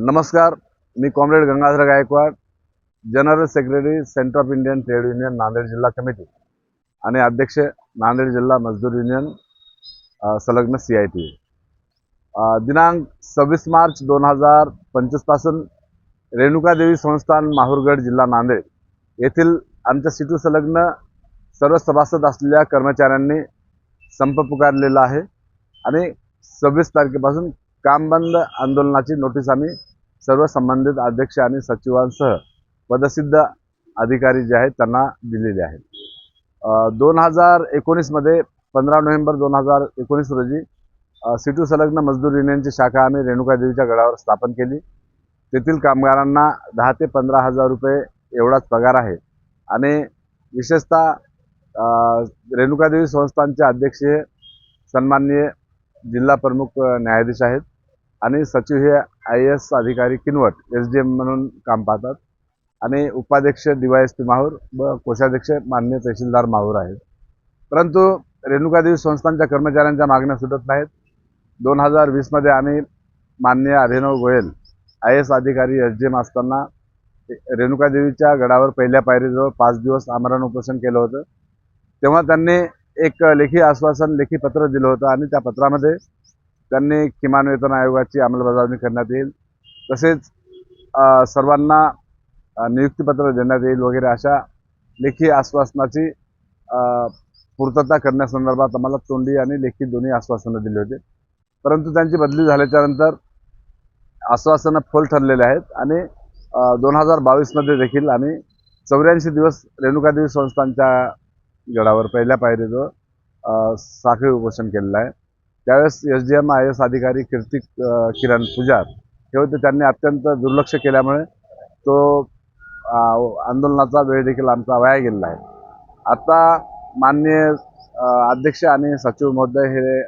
नमस्कार मी comrade Gangadhar Gaikwad general secretary centre of Indian trade union Nanded जिल्हा committee आणि अध्यक्ष नांदेड जिल्हा मजदूर युनियन संलग्न सी आय टी दिनांक सव्वीस मार्च दोन हजार पंचवीसपासून रेणुकादेवी संस्थान माहूरगड जिल्हा नांदेड येथील आमच्या सिटू संलग्न सर्व सभासद असलेल्या कर्मचाऱ्यांनी संप पुकारलेला आहे आणि सव्वीस तारखेपासून कामबंद आंदोलनाची नोटीस आम्ही सर्व संबंधित अध्यक्ष आणि सचिवांसह पदसिद्ध अधिकारी जे आहेत त्यांना दिलेले आहेत. दोन हजार एकोणीसमध्ये पंधरा नोव्हेंबर दोन हजार एकोणीस रोजी सिटू संलग्न मजदूर युनियनची शाखा आम्ही रेणुकादेवीच्या गडावर स्थापन केली. तेथील कामगारांना दहा ते पंधरा हजार रुपये एवढाच पगार आहे आणि विशेषतः रेणुकादेवी संस्थांचे अध्यक्ष हे सन्माननीय जिल्हा प्रमुख न्यायाधीश आहेत. आणि सचिव हे आय एस अधिकारी किनवट एस डी एम म्हणून काम पाहतात. आणि उपाध्यक्ष D Y S P Mahur व कोषाध्यक्ष मान्य तहसीलदार माहूर आहेत. परंतु रेणुकादेवी संस्थांच्या कर्मचाऱ्यांच्या मागण्या सुटत नाहीत. दोन हजार वीसमध्ये आम्ही मान्य अभिनव गोयल आय एस अधिकारी एस डी एम असताना रेणुकादेवीच्या गडावर पहिल्या पायरीजवळ पाच दिवस आमरण उपोषण केलं होतं. तेव्हा त्यांनी एक लेखी आश्वासन लेखी पत्र दिलं होतं आणि त्या पत्रामध्ये त्यांनी किमान वेतन आयोगाची अंमलबजावणी करण्यात येईल. तसेच सर्वांना नियुक्तीपत्र देण्यात येईल वगैरे अशा लेखी आश्वासनाची पूर्तता करण्यासंदर्भात आम्हाला तोंडी आणि लेखी दोन्ही आश्वासनं दिली होती. परंतु त्यांची बदली झाल्याच्यानंतर आश्वासनं फोल ठरलेले आहेत आणि दोन हजार बावीसमध्ये देखील आम्ही चौऱ्याऐंशी दिवस रेणुकादेवी संस्थांच्या गडावर पहिल्या पायरीजवळ साखळी उपोषण केलेलं आहे. त्यावेळेस S D M I S अधिकारी कीर्ती किरण पुजार हे होते त्यांनी अत्यंत दुर्लक्ष केल्यामुळे तो आंदोलनाचा वेळ देखील आमचा वाया गेलेला आहे. आता माननीय अध्यक्ष आणि सचिव महोदय हे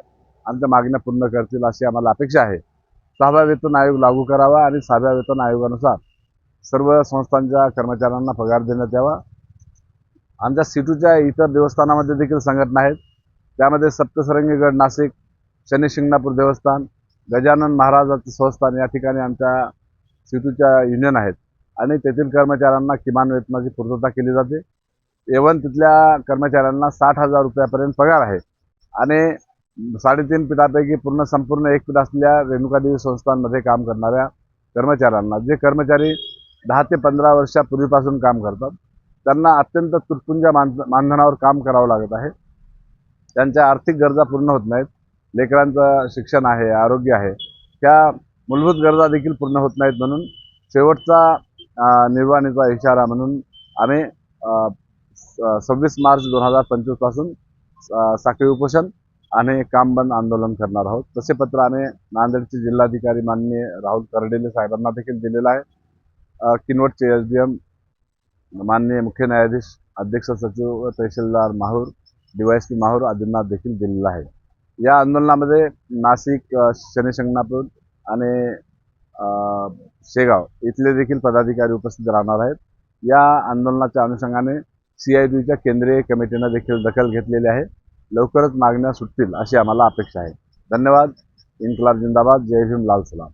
आमच्या मागण्या पूर्ण करतील अशी आम्हाला अपेक्षा आहे. सहाव्या वेतन आयोग लागू करावा आणि सहाव्या वेतन आयोगानुसार सर्व संस्थांच्या कर्मचाऱ्यांना पगार देण्यात यावा. आमच्या सिटूच्या इतर देवस्थानामध्ये देखील संघटना आहेत. त्यामध्ये सप्तसरंगी गड नाशिक शनिशिंगणापूर देवस्थान गजानन महाराजाचं संस्थान या ठिकाणी आमच्या सिटूच्या युनियन आहेत. आणि तेथील कर्मचाऱ्यांना किमान वेतनाची पूर्तता केली जाते. एवन तिथल्या कर्मचाऱ्यांना साठ हजार रुपयापर्यंत पगार आहे. आणि साडेतीन पीठापैकी पूर्ण संपूर्ण एक पीठ असलेल्या रेणुकादेवी संस्थांमध्ये काम करणाऱ्या कर्मचाऱ्यांना जे कर्मचारी दहा ते पंधरा वर्षापूर्वीपासून काम करतात त्यांना अत्यंत तुटपुंजा मान मानधनावर काम करावं लागत आहे. त्यांच्या आर्थिक गरजा पूर्ण होत नाहीत. लेकरांचं शिक्षण आहे आरोग्य आहे त्या मूलभूत गरजा देखील पूर्ण होत नाहीत म्हणून शेवटचा निर्वाणीचा इशारा म्हणून आम्ही सव्वीस मार्च दोन हजार पंचवीसपासून साखळी उपोषण आणि काम बंद आंदोलन करणार आहोत. तसे पत्र आम्ही नांदेडचे जिल्हाधिकारी माननीय राहुल कर्डेले साहेबांना देखील दिलेलं आहे. किनवटचे एस डी एम माननीय मुख्य न्यायाधीश अध्यक्ष सचिव तहसीलदार Mahur D Y S P Mahur आदींना देखील दिलेलं आहे. या आंदोलनामध्ये नाशिक अ, शनिशिंगणापूर आणि शेगाव इथले देखील पदाधिकारी उपस्थित राहणार आहेत. या आंदोलनाच्या अनुषंगाने सी आय बीच्या केंद्रीय कमिटीनं देखील दखल घेतलेली आहे. लवकरच मागण्या सुटतील अशी आम्हाला अपेक्षा आहे. धन्यवाद. इन्कलाब जिंदाबाद. जय भीम. लाल सलाम.